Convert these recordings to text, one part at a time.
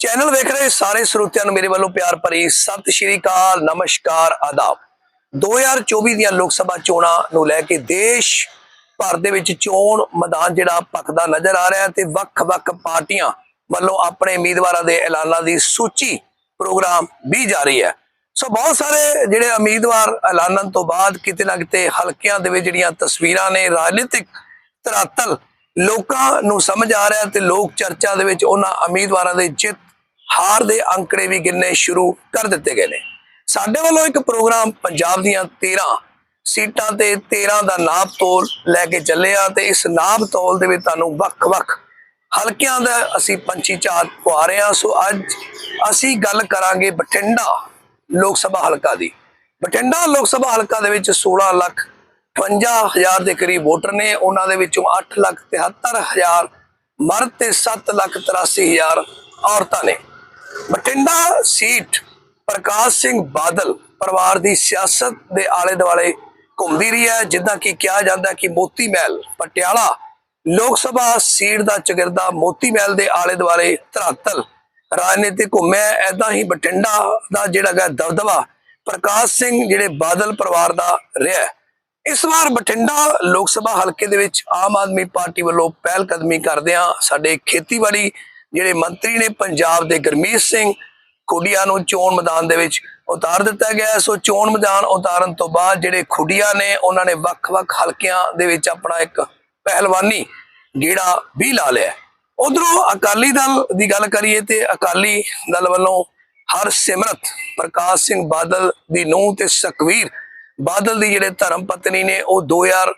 Channel ਵੇਖ ਰਹੇ ਸਾਰੇ ਸਰੋਤਿਆਂ ਨੂੰ ਮੇਰੇ ਵੱਲੋਂ ਪਿਆਰ ਭਰੀ ਸਤਿ ਸ਼੍ਰੀ ਅਕਾਲ, ਨਮਸਕਾਰ, ਆਦਾਬ। 2024 ਦੀਆਂ ਲੋਕ ਸਭਾ ਚੋਣਾਂ ਨੂੰ ਲੈ ਕੇ ਦੇਸ਼ ਭਰ ਦੇ ਵਿੱਚ ਚੋਣ ਮੈਦਾਨ ਜਿਹੜਾ ਭਖਦਾ ਨਜ਼ਰ ਆ ਰਿਹਾ ਹੈ ਤੇ ਵੱਖ-ਵੱਖ ਪਾਰਟੀਆਂ ਵੱਲੋਂ ਆਪਣੇ ਉਮੀਦਵਾਰਾਂ ਦੇ ਐਲਾਨਾਂ ਦੀ ਸੂਚੀ ਪ੍ਰੋਗਰਾਮ ਵੀ ਜਾਰੀ ਹੈ। ਸੋ ਬਹੁਤ ਸਾਰੇ ਜਿਹੜੇ ਉਮੀਦਵਾਰ ਐਲਾਨਣ ਤੋਂ ਬਾਅਦ ਕਿਤੇ ਨਾ ਕਿਤੇ ਹਲਕਿਆਂ ਦੇ ਵਿੱਚ ਜਿਹੜੀਆਂ ਤਸਵੀਰਾਂ ਨੇ ਰਾਜਨੀਤਿਕ ਧਰਾਤਲ ਲੋਕਾਂ ਨੂੰ ਸਮਝ ਆ ਰਿਹਾ ਤੇ ਲੋਕ ਚਰਚਾ ਦੇ ਵਿੱਚ ਉਹਨਾਂ ਉਮੀਦਵਾਰਾਂ ਦੇ ਜਿੱਤ ਹਾਰ ਦੇ ਅੰਕੜੇ ਵੀ ਗਿਣਨੇ ਸ਼ੁਰੂ ਕਰ ਦਿੱਤੇ ਗਏ ਨੇ। ਸਾਡੇ ਵੱਲੋਂ ਇੱਕ ਪ੍ਰੋਗਰਾਮ ਪੰਜਾਬ ਦੀਆਂ 13 ਸੀਟਾਂ ਤੇ 13 ਦਾ ਨਾਪ ਤੋਲ ਲੈ ਕੇ ਚੱਲੇ ਆ ਤੇ ਇਸ ਨਾਪ ਤੋਲ ਦੇ ਵਿੱਚ ਤੁਹਾਨੂੰ ਵੱਖ-ਵੱਖ ਹਲਕਿਆਂ ਦਾ ਅਸੀਂ ਪੰਛੀ ਝਾਤ ਪਵਾ ਰਹੇ ਹਾਂ ਸੋ ਅੱਜ ਅਸੀਂ ਗੱਲ ਕਰਾਂਗੇ ਬਠਿੰਡਾ ਲੋਕ ਸਭਾ ਹਲਕਾ ਦੀ। ਬਠਿੰਡਾ ਲੋਕ ਸਭਾ ਹਲਕਾ ਦੇ ਵਿੱਚ 16 ਲੱਖ 55000 ਦੇ ਕਰੀਬ ਵੋਟਰ ਨੇ, ਉਹਨਾਂ ਦੇ ਵਿੱਚੋਂ 8 ਲੱਖ 73000 ਮਰਦ ਤੇ 7 ਲੱਖ 83000 ਔਰਤਾਂ ਨੇ। ਬਠਿੰਡਾ ਸੀਟ ਪ੍ਰਕਾਸ਼ ਸਿੰਘ ਬਾਦਲ ਪਰਿਵਾਰ ਦੀ ਸਿਆਸਤ ਦੇ ਆਲੇ ਦੁਆਲੇ ਘੁੰਮਦੀ ਰਹੀ ਹੈ, ਜਿੱਦਾਂ ਕਿ ਕਿਹਾ ਜਾਂਦਾ ਕਿ ਮੋਤੀ ਮਹਿਲ ਪਟਿਆਲਾ ਲੋਕ ਸਭਾ ਸੀਟ ਦਾ ਚਗਿਰਦਾ ਮੋਤੀ ਮਹਿਲ ਦੇ ਆਲੇ ਦੁਆਲੇ ਧਰਾਤਲ। ਰਾਜਨੀਤਿਕ ਘੁੰਮਿਆ ਐਦਾਂ ਹੀ ਬਠਿੰਡਾ ਦਾ ਜਿਹੜਾ ਗਾ ਦਬਦਬਾ ਪ੍ਰਕਾਸ਼ ਸਿੰਘ ਜਿਹੜੇ ਬਾਦਲ ਪਰਿਵਾਰ ਦਾ ਰਿਹਾ ਇਸ ਵਾਰ ਬਠਿੰਡਾ ਲੋਕ ਸਭਾ ਹਲਕੇ ਦੇ ਵਿੱਚ ਆਮ ਆਦਮੀ ਪਾਰਟੀ ਵੱਲੋਂ ਪਹਿਲ ਕਦਮੀ ਕਰਦਿਆਂ ਸਾਡੇ ਖੇਤੀਬਾੜੀ ਜਿਹੜੇ ਮੰਤਰੀ ਨੇ ਪੰਜਾਬ ਦੇ ਗਰਮੀਤ ਸਿੰਘ ਖੁੱਡੀਆਂ ਨੂੰ ਚੋਣ ਮੈਦਾਨ ਦੇ ਵਿੱਚ ਉਤਾਰ ਦਿੱਤਾ ਗਿਆ। ਸੋ ਚੋਣ ਮੈਦਾਨ ਉਤਾਰਨ ਤੋਂ ਬਾਅਦ ਜਿਹੜੇ ਖੁੱਡੀਆਂ ਨੇ, ਉਹਨਾਂ ਨੇ ਵੱਖ-ਵੱਖ ਹਲਕਿਆਂ ਦੇ ਵਿੱਚ ਆਪਣਾ ਇੱਕ ਪਹਿਲਵਾਨੀ ਗੇੜਾ ਵੀ ਲਾ ਲਿਆ। ਉਧਰੋਂ ਅਕਾਲੀ ਦਲ ਦੀ ਗੱਲ ਕਰੀਏ ਤੇ ਅਕਾਲੀ ਦਲ ਵੱਲੋਂ ਹਰ ਸਿਮਰਤ, ਪ੍ਰਕਾਸ਼ ਸਿੰਘ ਬਾਦਲ ਦੀ ਨੂੰਹ ਤੇ ਸੁਖਵੀਰ ਬਾਦਲ ਦੀ ਜਿਹੜੇ ਧਰਮ ਪਤਨੀ ਨੇ, ਉਹ 2000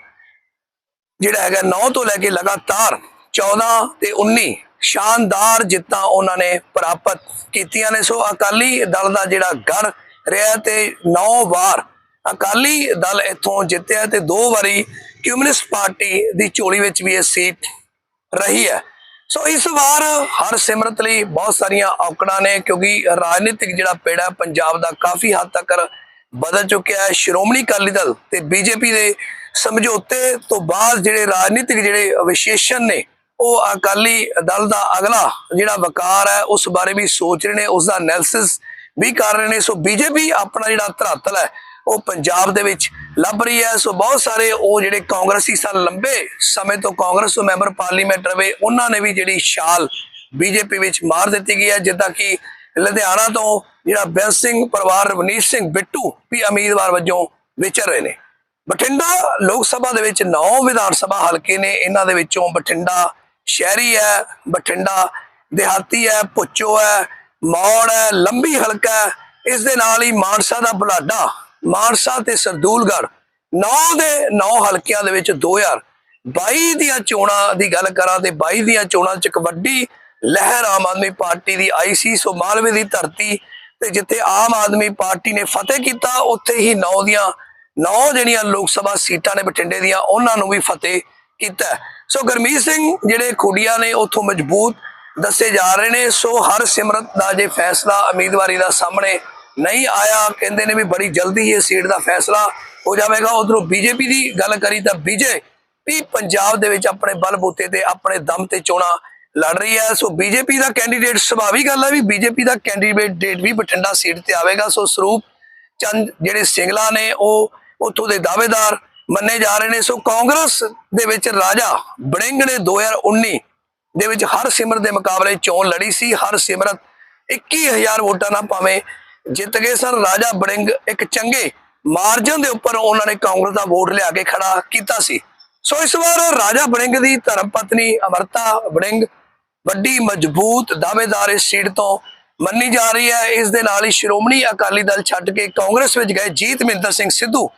ਜਿਹੜਾ ਹੈਗਾ 9 ਤੋਂ ਲੈ ਕੇ ਲਗਾਤਾਰ 14 ਤੇ 19 ਸ਼ਾਨਦਾਰ ਜਿੱਤਾਂ ਉਹਨਾਂ ਨੇ ਪ੍ਰਾਪਤ ਕੀਤੀਆਂ ਨੇ। ਸੋ ਅਕਾਲੀ ਦਲ ਦਾ ਜਿਹੜਾ ਗੜ ਰਿਹਾ ਤੇ 9 ਵਾਰ ਅਕਾਲੀ ਦਲ ਇੱਥੋਂ ਜਿੱਤਿਆ ਤੇ ਦੋ ਵਾਰੀ ਕਮਿਊਨਿਸਟ ਪਾਰਟੀ ਦੀ ਝੋਲੀ ਵਿੱਚ ਵੀ ਇਹ ਸੀਟ ਰਹੀ ਹੈ। ਸੋ ਇਸ ਵਾਰ ਹਰ ਸਿਮਰਤ ਲਈ ਬਹੁਤ ਸਾਰੀਆਂ ਔਕੜਾਂ ਨੇ ਕਿਉਂਕਿ ਰਾਜਨੀਤਿਕ ਜਿਹੜਾ ਪੇੜਾ ਪੰਜਾਬ ਦਾ ਕਾਫੀ ਹੱਦ ਤੱਕ ਬਦਲ ਚੁੱਕਿਆ ਹੈ। ਸ਼੍ਰੋਮਣੀ ਅਕਾਲੀ ਦਲ ਤੇ ਬੀਜੇਪੀ ਦੇ ਸਮਝੌਤੇ ਤੋਂ ਬਾਅਦ ਜਿਹੜੇ ਰਾਜਨੀਤਿਕ ਜਿਹੜੇ ਵਿਸ਼ੇਸ਼ਣ ਨੇ ਉਹ ਅਕਾਲੀ ਦਲ ਦਾ ਅਗਲਾ ਜਿਹੜਾ ਵਕਾਰ ਹੈ, ਉਸ ਬਾਰੇ ਵੀ ਸੋਚ ਰਹੇ ਨੇ, ਉਸ ਦਾ ਐਨਾਲਿਸਿਸ ਵੀ ਕਰ ਰਹੇ ਨੇ। ਸੋ ਬੀਜੇਪੀ ਆਪਣਾ ਜਿਹੜਾ ਧਰਾਤਲ ਹੈ, ਉਹ ਪੰਜਾਬ ਦੇ ਵਿੱਚ ਲੱਭ ਰਹੀ ਹੈ। ਸੋ ਬਹੁਤ ਸਾਰੇ ਉਹ ਜਿਹੜੇ ਕਾਂਗਰਸੀ ਸਨ ਲੰਬੇ ਸਮੇਂ ਤੋਂ ਕਾਂਗਰਸ ਤੋਂ ਮੈਂਬਰ ਪਾਰਲੀਮੈਂਟ ਰਵੇ ਉਹਨਾਂ ਨੇ ਵੀ ਜਿਹੜੀ ਛਾਲ ਬੀਜੇਪੀ ਵਿੱਚ ਮਾਰ ਦਿੱਤੀ ਗਈ ਹੈ, ਜਿੱਦਾਂ ਕਿ ਲੁਧਿਆਣਾ ਤੋਂ ਜਿਹੜਾ ਬੈਂਸ ਸਿੰਘ ਪਰਿਵਾਰ ਰਵਨੀਤ ਸਿੰਘ ਬਿੱਟੂ ਵੀ ਉਮੀਦਵਾਰ ਵਜੋਂ ਵਿਚਰ ਰਹੇ ਨੇ। ਬਠਿੰਡਾ ਲੋਕ ਸਭਾ ਦੇ ਵਿੱਚ 9 ਵਿਧਾਨ ਸਭਾ ਹਲਕੇ ਨੇ, ਇਹਨਾਂ ਦੇ ਵਿੱਚੋਂ ਬਠਿੰਡਾ ਸ਼ਹਿਰੀ ਹੈ, ਬਠਿੰਡਾ, ਦਿਹਾਤੀ ਹੈ ਪੁੱਚੋ ਹੈ, ਮੌੜ ਹੈ, ਲੰਬੀ ਹਲਕਾ ਇਸ ਦੇ ਨਾਲ ਹੀ ਮਾਨਸਾ ਦਾ ਬੁਲਾਡਾ, ਮਾਨਸਾ ਤੇ ਸਰਦੂਲਗੜ੍ਹ, ਨੌ ਦੇ ਨੌ ਹਲਕਿਆਂ ਦੇ ਵਿੱਚ 2022 ਦੀਆਂ ਚੋਣਾਂ ਦੀ ਗੱਲ ਕਰਾਂ ਤੇ 22 ਦੀਆਂ ਚੋਣਾਂ 'ਚ ਇੱਕ ਵੱਡੀ ਲਹਿਰ ਆਮ ਆਦਮੀ ਪਾਰਟੀ ਦੀ ਆਈ ਸੀ, ਸੋ ਮਾਲਵੇ ਦੀ ਧਰਤੀ ਤੇ ਜਿੱਥੇ ਆਮ ਆਦਮੀ ਪਾਰਟੀ ਨੇ ਫਤਿਹ ਕੀਤਾ, ਉੱਥੇ ਹੀ ਨੌ ਦੀਆਂ ਨੌ ਜਿਹੜੀਆਂ ਲੋਕ ਸਭਾ ਸੀਟਾਂ ਨੇ ਬਠਿੰਡੇ ਦੀਆਂ, ਉਹਨਾਂ ਨੂੰ ਵੀ ਫਤਿਹ ਕੀਤਾ ਸੋ ਗਰਮੀਤ ਸਿੰਘ ਜਿਹੜੇ ਖੁੱਡੀਆਂ ਨੇ, ਉੱਥੋਂ ਮਜ਼ਬੂਤ ਦੱਸੇ ਜਾ ਰਹੇ ਨੇ। ਸੋ ਹਰ ਸਿਮਰਤ ਦਾ ਜੇ ਫੈਸਲਾ ਉਮੀਦਵਾਰੀ ਦਾ ਸਾਹਮਣੇ ਨਹੀਂ ਆਇਆ, ਕਹਿੰਦੇ ਨੇ ਵੀ ਬੜੀ ਜਲਦੀ ਇਹ ਸੀਟ ਦਾ ਫੈਸਲਾ ਹੋ ਜਾਵੇਗਾ। ਉਧਰੋਂ ਬੀਜੇਪੀ ਦੀ ਗੱਲ ਕਰੀ ਤਾਂ ਬੀਜੇ ਵੀ ਪੰਜਾਬ ਦੇ ਵਿੱਚ ਆਪਣੇ ਬਲਬੂਤੇ ਤੇ ਆਪਣੇ ਦਮ ਤੇ ਚੋਣਾਂ ਲੜ ਰਹੀ ਹੈ। ਸੋ ਬੀਜੇਪੀ ਦਾ ਕੈਂਡੀਡੇਟ ਸੁਭਾਵਿਕ ਗੱਲ ਹੈ ਵੀ ਬੀਜੇਪੀ ਦਾ ਕੈਂਡੀਡੇਟ ਵੀ ਬਠਿੰਡਾ ਸੀਟ ਤੇ ਆਵੇਗਾ। ਸੋ ਸਰੂਪ ਚੰਦ ਜਿਹੜੇ ਸਿੰਗਲਾ ਨੇ, ਉਹ ਉੱਥੋਂ ਦੇ ਦਾਅਵੇਦਾਰ ਮੰਨੇ ਜਾ ਰਹੇ ਨੇ। ਸੋ ਕਾਂਗਰਸ ਦੇ ਵਿੱਚ ਰਾਜਾ ਬੜਿੰਗ ਨੇ 2019 ਦੇ ਵਿੱਚ ਹਰ ਸਿਮਰ ਦੇ ਮੁਕਾਬਲੇ ਚੋਣ ਲੜੀ ਸੀ। ਹਰ ਸਿਮਰਤ 21000 ਵੋਟਾਂ ਨਾਲ ਭਾਵੇਂ ਜਿੱਤ ਗਏ ਸਨ। ਰਾਜਾ ਬੜਿੰਗ ਇੱਕ ਚੰਗੇ ਮਾਰਜਨ ਦੇ ਉੱਪਰ ਉਹਨਾਂ ਨੇ ਕਾਂਗਰਸ ਦਾ ਵੋਟ ਲਿਆ ਕੇ ਖੜਾ ਕੀਤਾ ਸੀ। ਸੋ ਇਸ ਵਾਰ ਰਾਜਾ ਬੜਿੰਗ ਦੀ ਧਰਮ ਪਤਨੀ ਅਮਰਤਾ ਬੜਿੰਗ ਵੱਡੀ, ਮਜ਼ਬੂਤ, ਦਾਅਵੇਦਾਰ ਇਸ ਸੀਟ ਤੋਂ ਮੰਨੀ ਜਾ ਰਹੀ ਹੈ। ਇਸ ਦੇ ਨਾਲ ਹੀ ਸ਼੍ਰੋਮਣੀ ਅਕਾਲੀ ਦਲ ਛੱਡ ਕੇ ਕਾਂਗਰਸ ਵਿੱਚ ਗਏ। ਜੀਤ ਮਹਿੰਦਰ ਸਿੰਘ ਸਿੱਧੂ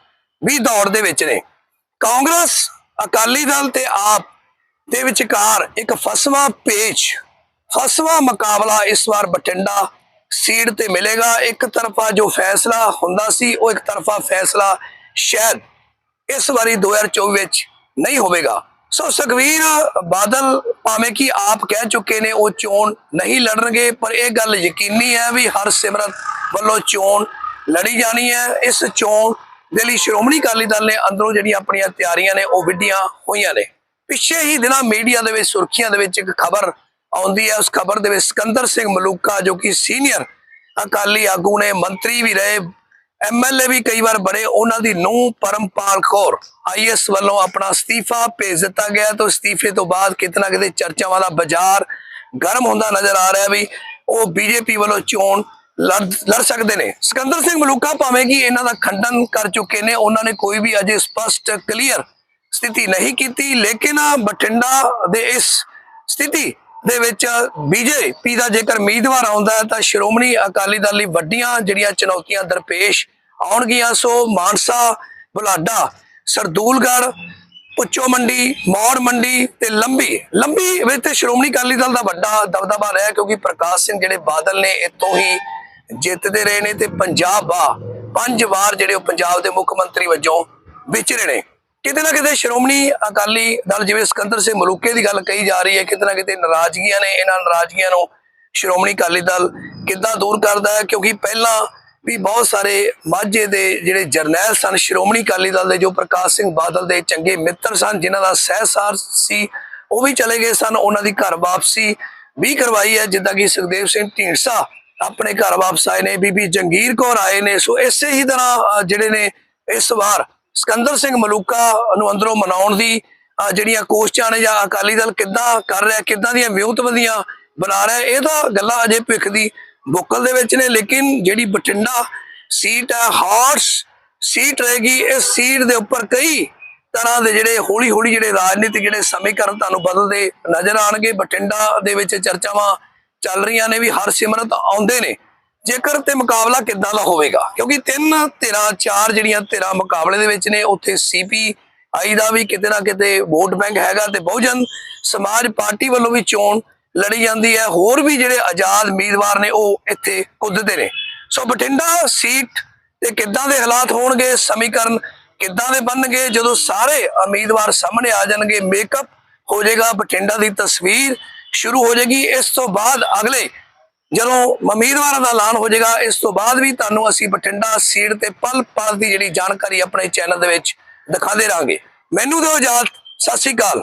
ਵੀ ਦੌੜ ਦੇ ਵਿੱਚ ਨੇ। ਕਾਂਗਰਸ, ਅਕਾਲੀ ਦਲ ਤੇ ਆਪ ਦੇ ਵਿਚਕਾਰ ਇੱਕ ਫਸਵਾ ਪੇਚ, ਫਸਵਾ ਮੁਕਾਬਲਾ ਇਸ ਵਾਰ ਬਠਿੰਡਾ ਸੀਟ ਤੇ ਮਿਲੇਗਾ। ਇੱਕ ਤਰਫਾ ਜੋ ਫੈਸਲਾ ਹੁੰਦਾ ਸੀ, ਉਹ ਇੱਕ ਤਰਫਾ ਫੈਸਲਾ ਸ਼ਾਇਦ ਇਸ ਵਾਰੀ 2024 ਵਿੱਚ ਨਹੀਂ ਹੋਵੇਗਾ। ਸੋ ਸੁਖਵੀਰ ਬਾਦਲ ਭਾਵੇਂ ਕਿ ਆਪ ਕਹਿ ਚੁੱਕੇ ਨੇ ਉਹ ਚੋਣ ਨਹੀਂ ਲੜਨਗੇ, ਪਰ ਇਹ ਗੱਲ ਯਕੀਨੀ ਹੈ ਵੀ ਹਰ ਸਿਮਰਤ ਵੱਲੋਂ ਚੋਣ ਲੜੀ ਜਾਣੀ ਹੈ। ਇਸ ਚੋਣ ਦੇ ਲਈ ਸ਼੍ਰੋਮਣੀ ਅਕਾਲੀ ਦਲ ਨੇ ਅੰਦਰੋਂ ਜਿਹੜੀਆਂ ਆਪਣੀਆਂ ਤਿਆਰੀਆਂ ਨੇ, ਉਹ ਵਿੱਢੀਆਂ ਹੋਈਆਂ ਨੇ। ਪਿੱਛੇ ਹੀ ਦਿਨਾਂ ਮੀਡੀਆ ਦੇ ਵਿੱਚ, ਸੁਰਖੀਆਂ ਦੇ ਵਿੱਚ ਇੱਕ ਖਬਰ ਆਉਂਦੀ ਹੈ। ਉਸ ਖਬਰ ਦੇ ਵਿੱਚ ਸਿਕੰਦਰ ਸਿੰਘ ਮਲੂਕਾ, ਜੋ ਕਿ ਸੀਨੀਅਰ ਅਕਾਲੀ ਆਗੂ ਨੇ, ਮੰਤਰੀ ਵੀ ਰਹੇ ਐਮਐਲਏ ਵੀ ਕਈ ਵਾਰ ਬਣੇ, ਉਹਨਾਂ ਦੀ ਨੂੰਹ ਪਰਮਪਾਲ ਕੌਰ ਆਈਐਸ ਵੱਲੋਂ ਆਪਣਾ ਅਸਤੀਫਾ ਭੇਜ ਦਿੱਤਾ ਗਿਆ। ਤਾਂ ਅਸਤੀਫੇ ਤੋਂ ਬਾਅਦ ਕਿਤਨਾ ਕਿਤੇ ਚਰਚਾਵਾਂ ਦਾ ਬਾਜ਼ਾਰ ਗਰਮ ਹੁੰਦਾ ਨਜ਼ਰ ਆ ਰਿਹਾ ਵੀ ਉਹ ਬੀਜੇਪੀ ਵੱਲੋਂ ਚੋਣ ਲੜ ਲੜ ਸਕਦੇ ਨੇ। ਸਿਕੰਦਰ ਸਿੰਘ ਮਲੂਕਾ ਭਾਵੇਂ ਕਿ ਇਹਨਾਂ ਦਾ ਖੰਡਨ ਕਰ ਚੁੱਕੇ ਨੇ, ਉਹਨਾਂ ਨੇ ਕੋਈ ਵੀ ਅਜੇ ਸਪਸ਼ਟ ਕਲੀਅਰ ਸਥਿਤੀ ਨਹੀਂ ਕੀਤੀ, ਲੇਕਿਨ ਬਠਿੰਡਾ ਦੇ ਇਸ ਸਥਿਤੀ ਦੇ ਵਿੱਚ ਬੀਜੇਪੀ ਦਾ ਜੇਕਰ ਉਮੀਦਵਾਰ ਆਉਂਦਾ ਹੈ, ਤਾਂ ਸ਼੍ਰੋਮਣੀ ਅਕਾਲੀ ਦਲ ਲਈ ਵੱਡੀਆਂ ਜਿਹੜੀਆਂ ਚੁਣੌਤੀਆਂ ਦਰਪੇਸ਼ ਆਉਣਗੀਆਂ। ਸੋ ਮਾਨਸਾ, ਬੁਲਾਡਾ, ਸਰਦੂਲਗੜ੍ਹ ਪੁੱਚੋ ਮੰਡੀ, ਮੌੜ ਮੰਡੀ ਤੇ ਲੰਬੀ ਲੰਬੀ ਵਿੱਚ ਸ਼੍ਰੋਮਣੀ ਅਕਾਲੀ ਦਲ ਦਾ ਵੱਡਾ ਦਬਦਬਾ ਰਿਹਾ ਕਿਉਂਕਿ ਪ੍ਰਕਾਸ਼ ਸਿੰਘ ਜਿਹੜੇ ਬਾਦਲ ਨੇ, ਇੱਥੋਂ ਹੀ ਜਿੱਤਦੇ ਰਹੇ ਨੇ ਤੇ ਪੰਜਾਬ ਆ। ਪੰਜ ਵਾਰ ਜਿਹੜੇ ਉਹ ਪੰਜਾਬ ਦੇ ਮੁੱਖ ਮੰਤਰੀ ਵਜੋਂ ਵਿਚਰੇ ਨੇ। ਕਿਤੇ ਨਾ ਕਿਤੇ ਸ਼੍ਰੋਮਣੀ ਅਕਾਲੀ ਦਲ ਜਿਵੇਂ ਸਿਕੰਦਰ ਸਿੰਘ ਮਲੂਕੇ ਦੀ ਗੱਲ ਕਹੀ ਜਾ ਰਹੀ ਹੈ, ਕਿਤੇ ਨਾ ਕਿਤੇ ਨਾਰਾਜ਼ਗੀਆਂ ਨੇ, ਇਹਨਾਂ ਨਾਰਾਜ਼ਗੀਆਂ ਨੂੰ ਸ਼੍ਰੋਮਣੀ ਅਕਾਲੀ ਦਲ ਕਿੱਦਾਂ ਦੂਰ ਕਰਦਾ ਹੈ? ਕਿਉਂਕਿ ਪਹਿਲਾਂ ਵੀ ਬਹੁਤ ਸਾਰੇ ਮਾਝੇ ਦੇ ਜਿਹੜੇ ਜਰਨੈਲ ਸਨ, ਸ਼੍ਰੋਮਣੀ ਅਕਾਲੀ ਦਲ ਦੇ ਜੋ ਪ੍ਰਕਾਸ਼ ਸਿੰਘ ਬਾਦਲ ਦੇ ਚੰਗੇ ਮਿੱਤਰ ਸਨ, ਜਿਨ੍ਹਾਂ ਦਾ ਸਹਿਸਾਰ ਸੀ, ਉਹ ਵੀ ਚਲੇ ਗਏ ਸਨ। ਉਹਨਾਂ ਦੀ ਘਰ ਵਾਪਸੀ ਵੀ ਕਰਵਾਈ ਹੈ, ਜਿੱਦਾਂ ਕਿ ਸੁਖਦੇਵ ਸਿੰਘ ਢੀਂਡਸਾ ਆਪਣੇ ਘਰ ਵਾਪਸ ਆਏ ਨੇ, ਬੀਬੀ ਜੰਗੀਰ ਕੌਰ ਆਏ ਨੇ। ਸੋ ਇਸੇ ਹੀ ਤਰ੍ਹਾਂ ਜਿਹੜੇ ਨੇ ਇਸ ਵਾਰ ਸਿਕੰਦਰ ਸਿੰਘ ਮਲੂਕਾ ਨੂੰ ਅੰਦਰੋਂ ਮਨਾਉਣ ਦੀ ਜਿਹੜੀਆਂ ਕੋਸ਼ਿਸ਼ਾਂ ਨੇ ਜਾਂ ਅਕਾਲੀ ਦਲ ਕਿੱਦਾਂ ਕਰ ਰਿਹਾ, ਕਿੱਦਾਂ ਦੀਆਂ ਵਿਉਂਤਬੰਦੀਆਂ ਬਣਾ ਰਿਹਾ, ਇਹ ਤਾਂ ਗੱਲਾਂ ਅਜੇ ਭਿੱਖ ਦੀ ਬੁੱਕਲ ਦੇ ਵਿੱਚ ਨੇ। ਲੇਕਿਨ ਜਿਹੜੀ ਬਠਿੰਡਾ ਸੀਟ ਹੈ, ਹਾਰਸ ਸੀਟ ਰਹੇਗੀ ਇਸ ਸੀਟ ਦੇ ਉੱਪਰ ਕਈ ਤਰ੍ਹਾਂ ਦੇ ਜਿਹੜੇ ਹੌਲੀ ਹੌਲੀ ਜਿਹੜੇ ਰਾਜਨੀਤਿਕ ਜਿਹੜੇ ਸਮੀਕਰਨ ਤੁਹਾਨੂੰ ਬਦਲਦੇ ਨਜ਼ਰ ਆਣਗੇ ਬਠਿੰਡਾ ਦੇ ਵਿੱਚ ਚਰਚਾਵਾਂ ਚੱਲ ਰਹੀਆਂ ਨੇ ਵੀ ਹਰਸਿਮਰਤ ਆਉਂਦੇ ਨੇ। ਜੇਕਰ ਤੇ ਮੁਕਾਬਲਾ ਕਿੱਦਾਂ ਦਾ ਹੋਵੇਗਾ? ਕਿਉਂਕਿ ਤਿੰਨ ਧਿਰਾਂ, ਚਾਰ ਜਿਹੜੀਆਂ ਧਿਰਾਂ ਮੁਕਾਬਲੇ ਦੇ ਵਿੱਚ ਨੇ, ਉੱਥੇ ਸੀਪੀ ਆਈ ਦਾ ਵੀ ਕਿਤੇ ਨਾ ਕਿਤੇ ਵੋਟ ਬੈਂਕ ਹੈਗਾ ਤੇ ਬਹੁਜਨ ਸਮਾਜ ਪਾਰਟੀ ਵੱਲੋਂ ਵੀ ਚੋਣ ਲੜੀ ਜਾਂਦੀ ਹੈ। ਹੋਰ ਵੀ ਜਿਹੜੇ ਆਜ਼ਾਦ ਉਮੀਦਵਾਰ ਨੇ, ਉਹ ਇੱਥੇ ਕੁੱਦਦੇ ਨੇ। ਸੋ ਬਠਿੰਡਾ ਸੀਟ ਤੇ ਕਿੱਦਾਂ ਦੇ ਹਾਲਾਤ ਹੋਣਗੇ? ਸਮੀਕਰਨ ਕਿੱਦਾਂ ਦੇ ਬਣਨਗੇ? ਜਦੋਂ ਸਾਰੇ ਉਮੀਦਵਾਰ ਸਾਹਮਣੇ ਆ ਜਾਣਗੇ ਮੇਕਅਪ ਹੋ ਜਾਏਗਾ ਬਠਿੰਡਾ ਦੀ ਤਸਵੀਰ। ਸ਼ੁਰੂ ਹੋ ਜਾਏਗੀ। ਇਸ ਤੋਂ ਬਾਅਦ ਅਗਲੇ ਜਦੋਂ ਉਮੀਦਵਾਰਾਂ ਦਾ ਐਲਾਨ ਹੋ ਜਾਏਗਾ, ਇਸ ਤੋਂ ਬਾਅਦ ਵੀ ਤੁਹਾਨੂੰ ਅਸੀਂ ਬਠਿੰਡਾ ਸੀਟ ਤੇ ਪਲ ਪਲ ਦੀ ਜਿਹੜੀ ਜਾਣਕਾਰੀ ਆਪਣੇ ਚੈਨਲ ਦੇ ਵਿੱਚ ਦਿਖਾਉਂਦੇ ਰਾਂਗੇ। ਮੈਨੂੰ ਦਿਓ ਇਜਾਜ਼ਤ। ਸਤਿ ਸ਼੍ਰੀ ਅਕਾਲ।